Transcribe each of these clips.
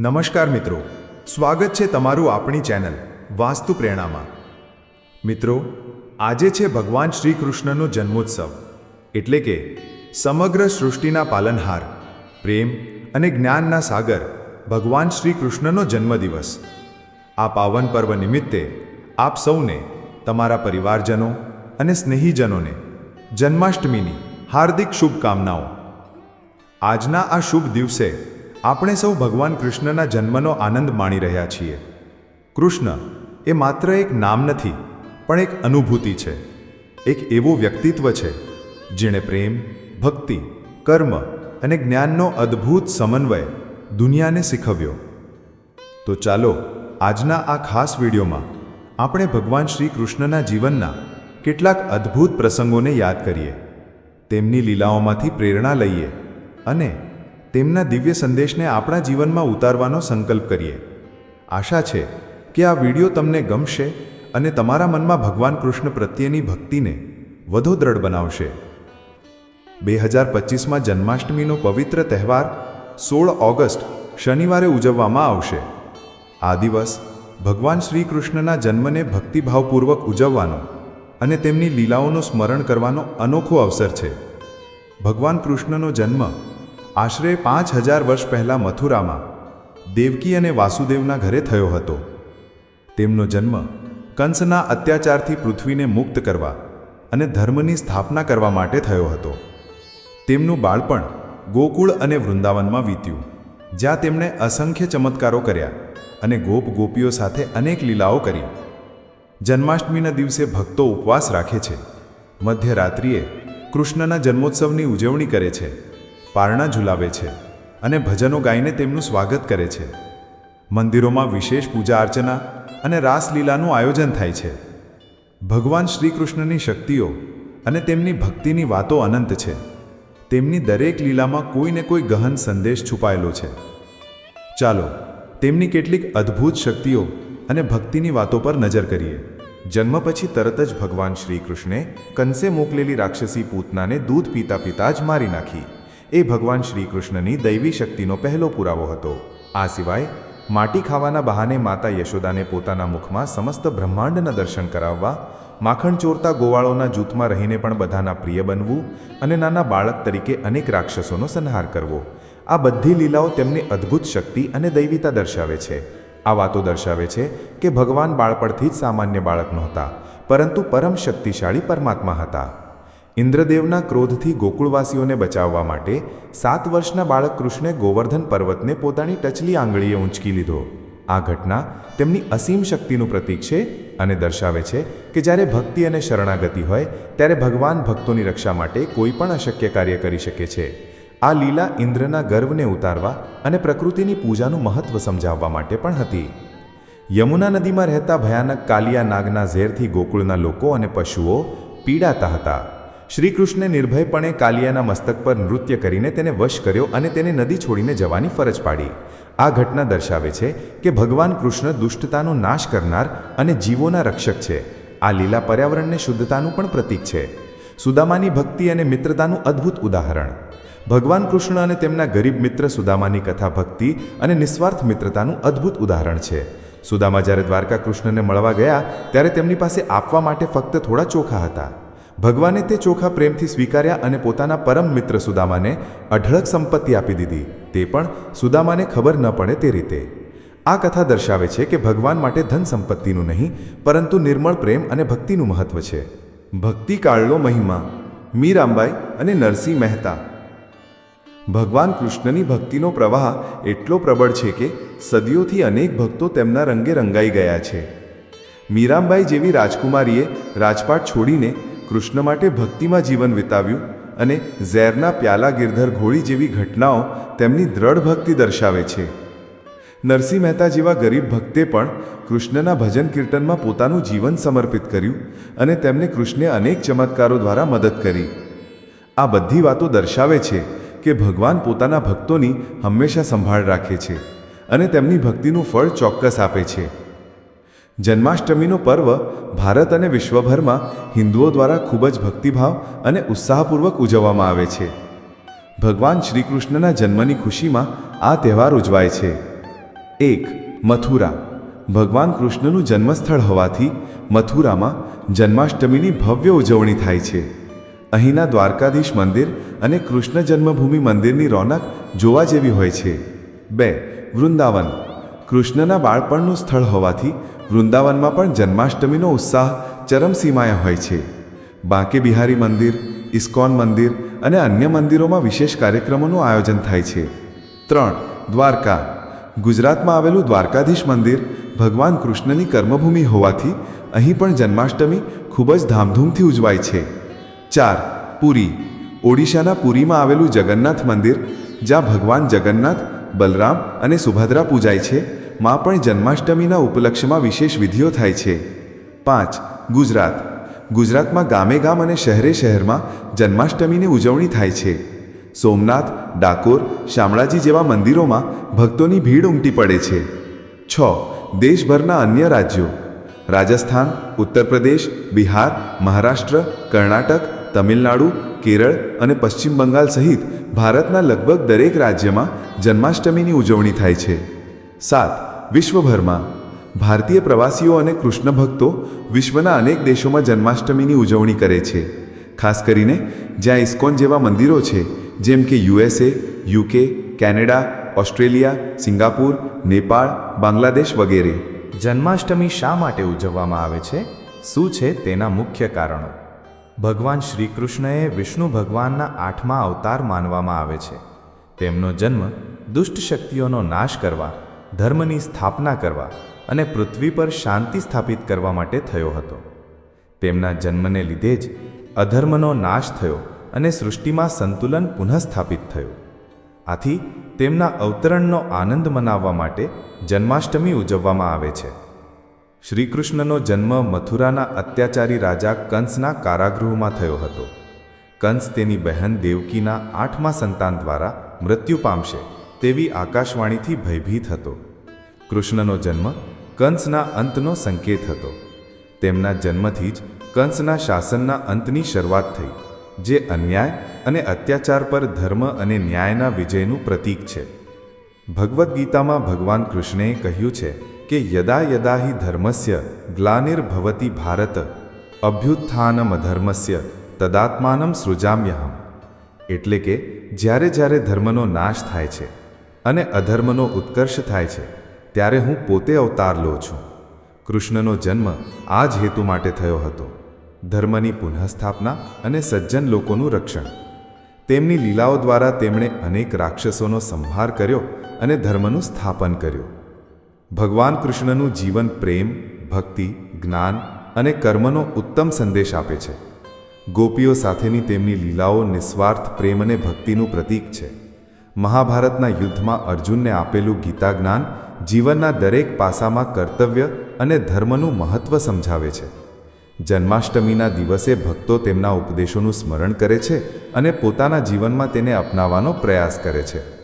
નમસ્કાર મિત્રો. સ્વાગત છે તમારું આપણી ચેનલ વાસ્તુ પ્રેરણામાં. મિત્રો, આજે છે ભગવાન શ્રી કૃષ્ણનો જન્મોત્સવ, એટલે કે સમગ્ર સૃષ્ટિના પાલનહાર, પ્રેમ અને જ્ઞાનના સાગર ભગવાન શ્રી કૃષ્ણનો જન્મદિવસ. આ પાવન પર્વ નિમિત્તે આપ સૌને, તમારા પરિવારજનો અને સ્નેહીજનોને જન્માષ્ટમીની હાર્દિક શુભકામનાઓ. આજના આ શુભ દિવસે આપણે સૌ ભગવાન કૃષ્ણના જન્મનો આનંદ માણી રહ્યા છીએ. કૃષ્ણ એ માત્ર એક નામ નથી, પણ એક અનુભૂતિ છે. એક એવું વ્યક્તિત્વ છે, જેણે પ્રેમ, ભક્તિ, કર્મ અને જ્ઞાનનો અદ્ભુત સમન્વય દુનિયાને શીખવ્યો. તો ચાલો, આજના આ ખાસ વિડીયોમાં આપણે ભગવાન શ્રી કૃષ્ણના જીવનના કેટલાક અદ્ભુત પ્રસંગોને યાદ કરીએ. તેમની લીલાઓમાંથી પ્રેરણા લઈએ અને તેમના દિવ્ય સંદેશને આપણા જીવનમાં ઉતારવાનો સંકલ્પ કરીએ. આશા છે કે આ વીડિયો તમને ગમશે અને તમારા મનમાં ભગવાન કૃષ્ણ પ્રત્યેની ભક્તિને વધુ દ્રઢ બનાવશે. બે હજાર પચીસમાં જન્માષ્ટમીનો પવિત્ર તહેવાર સોળ ઓગસ્ટ શનિવારે ઉજવવામાં આવશે. આ દિવસ ભગવાન શ્રી કૃષ્ણના જન્મને ભક્તિભાવપૂર્વક ઉજવવાનો અને તેમની લીલાઓનું સ્મરણ કરવાનો અનોખો અવસર છે. ભગવાન કૃષ્ણનો જન્મ આશરે પાંચ હજાર વર્ષ પહેલાં મથુરામાં દેવકી અને વાસુદેવના ઘરે થયો હતો. તેમનો જન્મ કંસના અત્યાચારથી પૃથ્વીને મુક્ત કરવા અને ધર્મની સ્થાપના કરવા માટે થયો હતો. તેમનું બાળપણ ગોકુળ અને વૃંદાવનમાં વીત્યું, જ્યાં તેમણે અસંખ્ય ચમત્કારો કર્યા અને ગોપ ગોપીઓ સાથે અનેક લીલાઓ કરી. જન્માષ્ટમીના દિવસે ભક્તો ઉપવાસ રાખે છે. મધ્યરાત્રિએ કૃષ્ણના જન્મોત્સવની ઉજવણી કરે છે. પારણા ઝુલાવે છે અને ભજનો ગાઈને તેમનું સ્વાગત કરે છે. મંદિરોમાં વિશેષ પૂજા અર્ચના અને રાસલીલાનું આયોજન થાય છે. ભગવાન શ્રી કૃષ્ણની શક્તિઓ અને તેમની ભક્તિની વાતો અનંત છે. તેમની દરેક લીલામાં કોઈને કોઈ ગહન સંદેશ છુપાયેલો છે. ચાલો, તેમની કેટલીક અદ્ભુત શક્તિઓ અને ભક્તિની વાતો પર નજર કરીએ. જન્મ પછી તરત જ ભગવાન શ્રી કૃષ્ણે કંસે મોકલેલી રાક્ષસી પૂતનાને દૂધ પીતા પીતા જ મારી નાખી. એ ભગવાન શ્રી કૃષ્ણની દૈવી શક્તિનો પહેલો પુરાવો હતો. આ સિવાય, માટી ખાવાના બહાને માતા યશોદાને પોતાના મુખમાં સમસ્ત બ્રહ્માંડના દર્શન કરાવવા, માખણ ચોરતા ગોવાળોના જૂથમાં રહીને પણ બધાના પ્રિય બનવું અને નાના બાળક તરીકે અનેક રાક્ષસોનો સંહાર કરવો. આ બધી લીલાઓ તેમની અદ્ભુત શક્તિ અને દૈવિતા દર્શાવે છે. આ વાતો દર્શાવે છે કે ભગવાન બાળપણથી જ સામાન્ય બાળક નહોતા, પરંતુ પરમ શક્તિશાળી પરમાત્મા હતા. ઇન્દ્રદેવના ક્રોધથી ગોકુળવાસીઓને બચાવવા માટે સાત વર્ષના બાળક કૃષ્ણે ગોવર્ધન પર્વતને પોતાની ટચલી આંગળીએ ઊંચકી લીધો. આ ઘટના તેમની અસીમ શક્તિનું પ્રતીક છે અને દર્શાવે છે કે જ્યારે ભક્તિ અને શરણાગતિ હોય, ત્યારે ભગવાન ભક્તોની રક્ષા માટે કોઈ પણ અશક્ય કાર્ય કરી શકે છે. આ લીલા ઇન્દ્રના ગર્વને ઉતારવા અને પ્રકૃતિની પૂજાનું મહત્વ સમજાવવા માટે પણ હતી. યમુના નદીમાં રહેતા ભયાનક કાલિયા નાગના ઝેરથી ગોકુળના લોકો અને પશુઓ પીડાતા હતા. શ્રી કૃષ્ણે નિર્ભયપણે કાલિયાના મસ્તક પર નૃત્ય કરીને તેને વશ કર્યો અને તેને નદી છોડીને જવાની ફરજ પાડી. આ ઘટના દર્શાવે છે કે ભગવાન કૃષ્ણ દુષ્ટતાનો નાશ કરનાર અને જીવોના રક્ષક છે. આ લીલા પર્યાવરણને શુદ્ધતાનું પણ પ્રતીક છે. સુદામાની ભક્તિ અને મિત્રતાનું અદ્ભુત ઉદાહરણ. ભગવાન કૃષ્ણ અને તેમના ગરીબ મિત્ર સુદામાની કથા ભક્તિ અને નિસ્વાર્થ મિત્રતાનું અદ્ભુત ઉદાહરણ છે. સુદામા જ્યારે દ્વારકા કૃષ્ણને મળવા ગયા, ત્યારે તેમની પાસે આપવા માટે ફક્ત થોડા ચોખા હતા. ભગવાને તે ચોખા પ્રેમથી સ્વીકાર્યા અને પોતાના પરમ મિત્ર સુદામાને અઢળક સંપત્તિ આપી દીધી. તે પણ સુદામાને ખબર ન પડે તે રીતે. આ કથા દર્શાવે છે કે ભગવાન માટે ધન સંપત્તિનું નહીં, પરંતુ નિર્મળ પ્રેમ અને ભક્તિનું મહત્વ છે. ભક્તિકાળનો મહિમા. મીરાંબાઈ અને નરસિંહ મહેતા. ભગવાન કૃષ્ણની ભક્તિનો પ્રવાહ એટલો પ્રબળ છે કે સદીઓથી અનેક ભક્તો તેમના રંગે રંગાઈ ગયા છે. મીરાંબાઈ જેવી રાજકુમારીએ રાજપાટ છોડીને કૃષ્ણ માટે ભક્તિમાં જીવન વિતાવ્યું અને ઝેરના પ્યાલા ગિરધર ઘોડી જેવી ઘટનાઓ તેમની દ્રઢ ભક્તિ દર્શાવે છે. નરસિંહ મહેતા જેવા ગરીબ ભક્તે પણ કૃષ્ણના ભજન કીર્તનમાં પોતાનું જીવન સમર્પિત કર્યું અને તેમને કૃષ્ણે અનેક ચમત્કારો દ્વારા મદદ કરી. આ બધી વાતો દર્શાવે છે કે ભગવાન પોતાના ભક્તોની હંમેશા સંભાળ રાખે છે અને તેમની ભક્તિનું ફળ ચોક્કસ આપે છે. જન્માષ્ટમીનો પર્વ ભારત અને વિશ્વભરમાં હિન્દુઓ દ્વારા ખૂબ જ ભક્તિભાવ અને ઉત્સાહપૂર્વક ઉજવવામાં આવે છે. ભગવાન શ્રી કૃષ્ણના જન્મની ખુશીમાં આ તહેવાર ઉજવાય છે. એક, મથુરા. ભગવાન કૃષ્ણનું જન્મસ્થળ હોવાથી મથુરામાં જન્માષ્ટમીની ભવ્ય ઉજવણી થાય છે. અહીંના દ્વારકાધીશ મંદિર અને કૃષ્ણ જન્મભૂમિ મંદિરની રોનક જોવા જેવી હોય છે. બે, વૃંદાવન. કૃષ્ણના બાળપણનું સ્થળ હોવાથી વૃંદાવનમાં પણ જન્માષ્ટમીનો ઉત્સાહ ચરમસીમાએ હોય છે. બાંકે બિહારી મંદિર, ઇસ્કોન મંદિર અને અન્ય મંદિરોમાં વિશેષ કાર્યક્રમોનું આયોજન થાય છે. ત્રણ, દ્વારકા. ગુજરાતમાં આવેલું દ્વારકાધીશ મંદિર ભગવાન કૃષ્ણની કર્મભૂમિ હોવાથી અહીં પણ જન્માષ્ટમી ખૂબ જ ધામધૂમથી ઉજવાય છે. ચાર, પુરી. ઓડિશાના પુરીમાં આવેલું જગન્નાથ મંદિર, જ્યાં ભગવાન જગન્નાથ બલરામ અને સુભદ્રા પૂજાય છે. માં પણ જન્માષ્ટમીના ઉપલક્ષ્યમાં વિશેષ વિધિઓ થાય છે. પાંચ, ગુજરાત. ગુજરાતમાં ગામે ગામ અને શહેરે શહેરમાં જન્માષ્ટમીની ઉજવણી થાય છે. સોમનાથ, ડાકોર, શામળાજી જેવા મંદિરોમાં ભક્તોની ભીડ ઉમટી પડે છે. છ, દેશભરના અન્ય રાજ્યો. રાજસ્થાન ઉત્તર પ્રદેશ બિહાર, મહારાષ્ટ્ર, કર્ણાટક તમિલનાડુ, કેરળ અને પશ્ચિમ બંગાળ સહિત ભારતના લગભગ દરેક રાજ્યમાં જન્માષ્ટમીની ઉજવણી થાય છે. સાત, વિશ્વભરમાં. ભારતીય પ્રવાસીઓ અને કૃષ્ણ ભક્તો વિશ્વના અનેક દેશોમાં જન્માષ્ટમીની ઉજવણી કરે છે. ખાસ કરીને જ્યાં ઇસ્કોન જેવા મંદિરો છે, જેમ કે USA UK Canada, Australia, Singapore, Nepal, Bangladesh વગેરે. જન્માષ્ટમી શા માટે ઉજવવામાં આવે છે? શું છે તેના મુખ્ય કારણો? ભગવાન શ્રી કૃષ્ણએ વિષ્ણુ ભગવાનના આઠમા અવતાર માનવામાં આવે છે. તેમનો જન્મ દુષ્ટ શક્તિઓનો નાશ કરવા, ધર્મની સ્થાપના કરવા અને પૃથ્વી પર શાંતિ સ્થાપિત કરવા માટે થયો હતો. તેમના જન્મને લીધે જ અધર્મનો નાશ થયો અને સૃષ્ટિમાં સંતુલન પુનઃસ્થાપિત થયું. આથી તેમના અવતરણનો આનંદ મનાવવા માટે જન્માષ્ટમી ઉજવવામાં આવે છે. શ્રીકૃષ્ણનો જન્મ મથુરાના અત્યાચારી રાજા કંસના કારાગૃહમાં થયો હતો. કંસ તેની બહેન દેવકીના આઠમા સંતાન દ્વારા મૃત્યુ પામશે તેવી આકાશવાણીથી ભયભીત હતો. કૃષ્ણનો જન્મ કંસના અંતનો સંકેત હતો. તેમના જન્મથી જ કંસના શાસનના અંતની શરૂઆત થઈ, જે અન્યાય અને અત્યાચાર પર ધર્મ અને ન્યાયના વિજયનું પ્રતીક છે. ભગવદ્ ગીતામાં ભગવાન કૃષ્ણએ કહ્યું છે કે યદા યદા હિ ધર્મસ્ય ગ્લાનિર્ભવતી ભારત અભ્યુત્થાનમધર્મસ્ય તદાત્માનમ સૃજામ્યહમ. એટલે કે જ્યારે જ્યારે ધર્મનો નાશ થાય છે અને અધર્મનો ઉત્કર્ષ થાય છે, ત્યારે હું પોતે અવતાર લઉં છું. કૃષ્ણનો જન્મ આ જ હેતુ માટે થયો હતો. ધર્મની પુનઃસ્થાપના અને સજ્જન લોકોનું રક્ષણ. તેમની લીલાઓ દ્વારા તેમણે અનેક રાક્ષસોનો સંહાર કર્યો અને ધર્મનું સ્થાપન કર્યું. ભગવાન કૃષ્ણનું જીવન પ્રેમ, ભક્તિ, જ્ઞાન અને કર્મનો ઉત્તમ સંદેશ આપે છે. ગોપીઓ સાથેની તેમની લીલાઓ નિસ્વાર્થ પ્રેમ અને ભક્તિનું પ્રતીક છે. મહાભારતના યુદ્ધમાં અર્જુનને આપેલું ગીતા જ્ઞાન જીવનના દરેક પાસામાં કર્તવ્ય અને ધર્મનું મહત્વ સમજાવે છે. જન્માષ્ટમીના દિવસે ભક્તો તેમના ઉપદેશોનું સ્મરણ કરે છે અને પોતાના જીવનમાં તેને અપનાવવાનો પ્રયાસ કરે છે.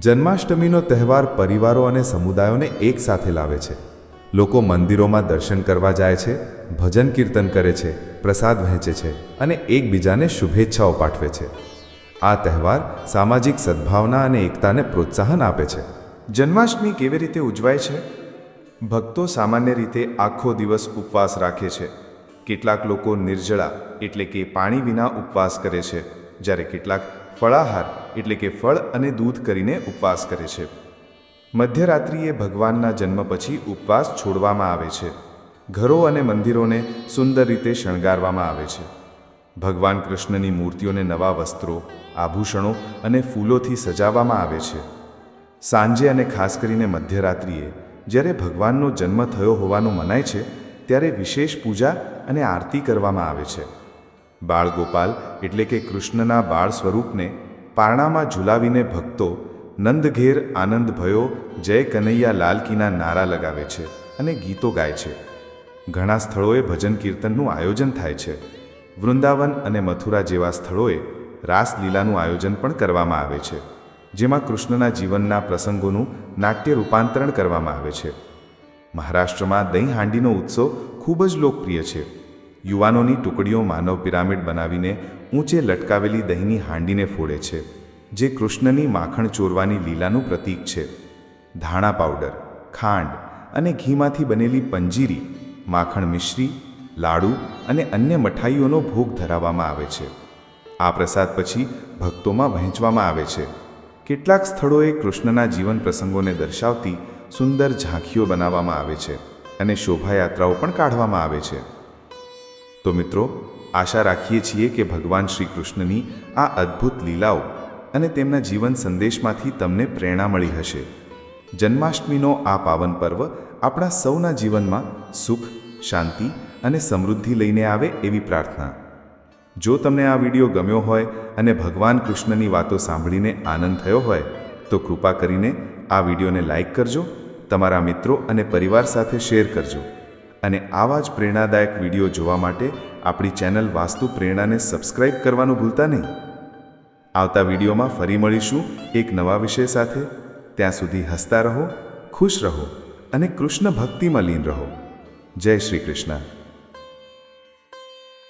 જન્માષ્ટમીનો તહેવાર પરિવારો અને સમુદાયોને એક સાથે લાવે છે. લોકો મંદિરોમાં દર્શન કરવા જાય છે, ભજન કીર્તન કરે છે, પ્રસાદ વહેંચે છે અને એકબીજાને શુભેચ્છાઓ પાઠવે છે. આ તહેવાર સામાજિક સદ્ભાવના અને એકતાને પ્રોત્સાહન આપે છે. જન્માષ્ટમી કેવી રીતે ઉજવાય છે? ભક્તો સામાન્ય રીતે આખો દિવસ ઉપવાસ રાખે છે. કેટલાક લોકો નિર્જળા એટલે કે પાણી વિના ઉપવાસ કરે છે. જ્યારે કેટલાક ફળાહાર, એટલે કે ફળ અને દૂધ કરીને ઉપવાસ કરે છે. મધ્યરાત્રિએ ભગવાનના જન્મ પછી ઉપવાસ છોડવામાં આવે છે. ઘરો અને મંદિરોને સુંદર રીતે શણગારવામાં આવે છે. ભગવાન કૃષ્ણની મૂર્તિઓને નવા વસ્ત્રો, આભૂષણો અને ફૂલોથી સજાવવામાં આવે છે. સાંજે અને ખાસ કરીને મધ્યરાત્રિએ, જ્યારે ભગવાનનો જન્મ થયો હોવાનું મનાય છે, ત્યારે વિશેષ પૂજા અને આરતી કરવામાં આવે છે. બાળ ગોપાલ એટલે કે કૃષ્ણના બાળ સ્વરૂપને પારણામાં ઝુલાવીને ભક્તો નંદઘેર આનંદ ભયો, જય કનૈયા લાલકીના નારા લગાવે છે અને ગીતો ગાય છે. ઘણા સ્થળોએ ભજન કીર્તનનું આયોજન થાય છે. વૃંદાવન અને મથુરા જેવા સ્થળોએ રાસલીલાનું આયોજન પણ કરવામાં આવે છે, જેમાં કૃષ્ણના જીવનના પ્રસંગોનું નાટ્ય રૂપાંતરણ કરવામાં આવે છે. મહારાષ્ટ્રમાં દહીં હાંડીનો ઉત્સવ ખૂબ જ લોકપ્રિય છે. યુવાનોની ટુકડીઓ માનવ પિરામિડ બનાવીને ઊંચે લટકાવેલી દહીંની હાંડીને ફોડે છે, જે કૃષ્ણની માખણ ચોરવાની લીલાનું પ્રતીક છે. ધાણા પાવડર, ખાંડ અને ઘીમાંથી બનેલી પંજીરી, માખણ મિશ્રી, લાડુ અને અન્ય મઠાઈઓનો ભોગ ધરાવવામાં આવે છે. આ પ્રસાદ પછી ભક્તોમાં વહેંચવામાં આવે છે. કેટલાક સ્થળોએ કૃષ્ણના જીવન પ્રસંગોને દર્શાવતી સુંદર ઝાંખીઓ બનાવવામાં આવે છે અને શોભાયાત્રાઓ પણ કાઢવામાં આવે છે. તો મિત્રો, આશા રાખીએ છીએ કે ભગવાન શ્રી કૃષ્ણની આ અદ્ભુત લીલાઓ અને તેમના જીવન સંદેશમાંથી તમને પ્રેરણા મળી હશે. જન્માષ્ટમીનો આ પાવન પર્વ આપણા સૌના જીવનમાં સુખ, શાંતિ અને સમૃદ્ધિ લઈને આવે એવી પ્રાર્થના. જો તમને આ વીડિયો ગમ્યો હોય અને ભગવાન કૃષ્ણની વાતો સાંભળીને આનંદ થયો હોય, તો કૃપા કરીને આ વિડીયોને લાઇક કરજો, તમારા મિત્રો અને પરિવાર સાથે શેર કરજો. અને આવા જ પ્રેરણાદાયક વીડિયો જોવા માટે આપણી ચેનલ વાસ્તુ પ્રેરણાને સબસ્ક્રાઇબ કરવાનું ભૂલતા નહીં. આવતા વિડીયોમાં ફરી મળીશું એક નવા વિષય સાથે. ત્યાં સુધી હસતા રહો, ખુશ રહો અને કૃષ્ણ ભક્તિમાં લીન રહો. જય શ્રી કૃષ્ણ.